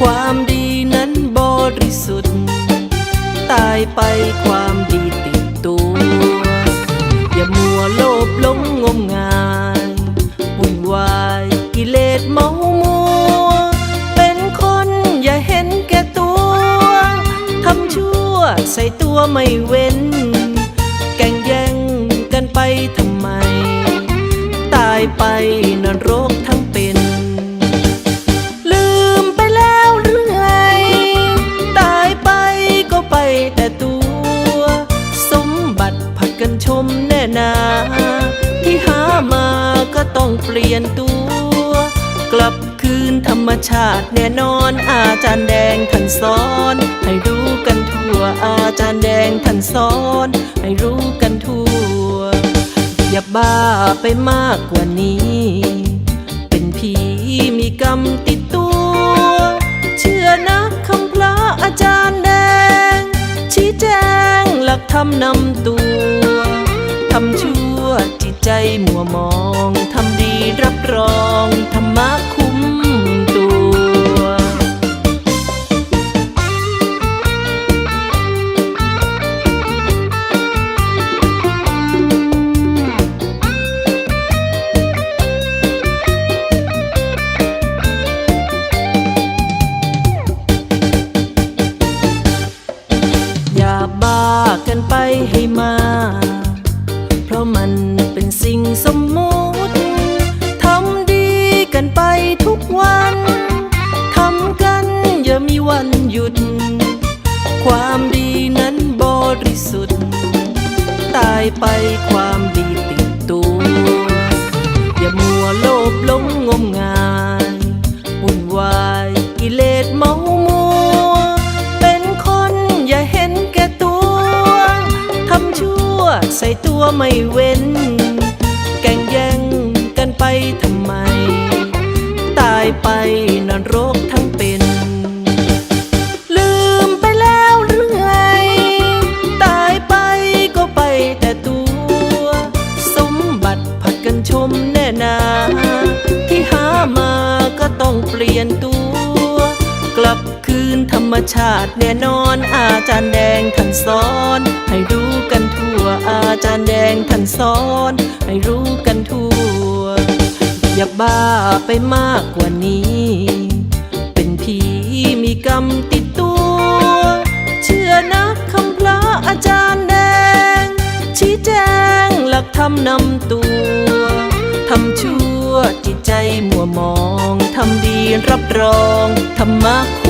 ความดีนั้นบริสุทธิ์ ตายไปความดีติดตัว อย่ามัวโลภหลงงมงายวุ่นวายกิเลสเมามัว เป็นคนอย่าเห็นแก่ตัว ทำชั่วใส่ตัวไม่เว้น แก่งแย่งกันไปทำไม ตายไปนรก ก็ต้องเปลี่ยนตัว กลับคืนธรรมชาติแน่นอนอาจารย์แดงท่านสอน ให้รู้กันทั่วอาจารย์แดงท่านสอน ให้รู้กันทั่ว อย่าบ้าไปมากกว่านี้ เป็นผีมีกรรมติดตัว เชื่อนะคำพระอาจารย์แดง ชี้แจงหลักธรรมนำตัวทำชั่ว จิตใจมัวมอง ทำดีรับรองธรรมะคุ้มตัวอย่าบ้ากันไปให้มาเความดีนั้นบริสุทธิ์ ตายไปความดีติดตัว อย่ามัวโลภหลงงมงายวุ่นวายกิเลสเมามัว เป็นคนอย่าเห็นแก่ตัว ทำชั่วใส่ตัวไม่เว้น แก่งแย่งกันไปทำไม ตายไปนรกทั้ง มแน่นา ที่หามาก็ต้องเปลี่ยนตัว กลับคืนธรรมชาติแน่นอนอาจารย์แดงท่านสอน ให้รู้กันทั่วอาจารย์แดงท่านสอน ให้รู้กันทั่ว อย่าบ้าไปมากกว่านี้ เป็นผีมีกรรมติดตัว เชื่อนะคำพระอาจารย์แดงชี้แจงหลักธรรมนำตัว รับรองธรรมะคุ้